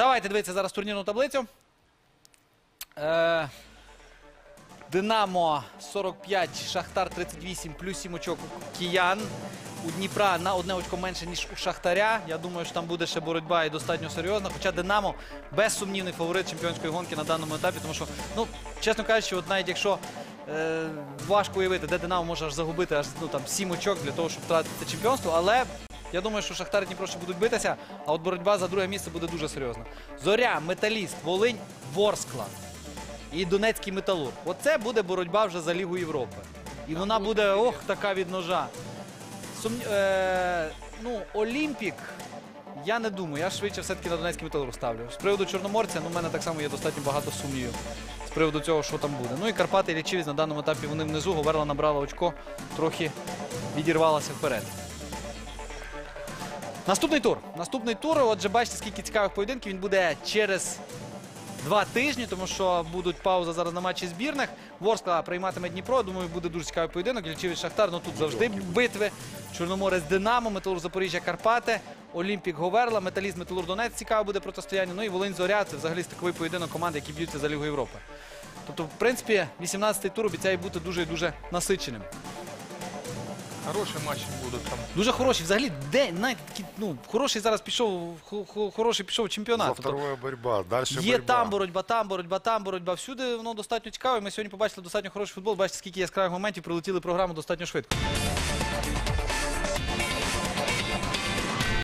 Давайте дивитися зараз турнірну таблицю. Е, Динамо 45, Шахтар 38, плюс 7 очок у Киян. У Дніпра на одне очко менше, ніж у Шахтаря. Я думаю, що там буде ще боротьба і достатньо серйозна. Хоча Динамо безсумнівний фаворит чемпіонської гонки на даному етапі, тому що, ну, чесно кажучи, от навіть якщо е, важко уявити, де Динамо може аж загубити аж ну, там, 7 очок для того, щоб втратити чемпіонство, але я думаю, що Шахтар і Дніпро ще будуть битися, а от боротьба за друге місце буде дуже серйозна. Зоря, Металіст, Волинь, Ворскла і Донецький металург. Оце буде боротьба вже за Лігу Європи. І вона буде ох, така від ножа. Е... Ну, Олімпік. Я не думаю, я швидше все-таки на Донецький металург ставлю. З приводу Чорноморця, ну, в мене так само є достатньо багато сумнівів з приводу цього, що там буде. Ну і Карпати і Лічівець на даному етапі вони внизу. Говерла набрала очко, трохи відірвалася вперед. Наступний тур. Наступний тур. Отже, бачите, скільки цікавих поєдинків. Він буде через два тижні, тому що будуть пауза зараз на матчі збірних. Ворскла прийматиме Дніпро. Думаю, буде дуже цікавий поєдинок. Лічівець Шахтар. Ну тут завжди битви. Чорноморець Динамо, Металург Запоріжжя Карпати, Олімпік Говерла, Металіст Металург Донець. Цікаве буде протистояння. Ну і Волинь Зоря. Це взагалі стиковий поєдинок команд, які б'ються за Лігу Європи. Тобто, в принципі, 18-й тур обіцяє бути дуже і дуже насиченим. Хорошие матч будуть там. Дуже хороший. Взагалі, де знаєте, такі, ну, хороший зараз пішов, хо- хо- хороший пішов чемпіонат. За Тобто, далі борьба. Дальше Є борьба. там боротьба, там боротьба, там боротьба. Всюди воно достатньо цікаве. Ми сьогодні побачили достатньо хороший футбол. Бачите, скільки яскравих моментів прилетіли програму достатньо швидко.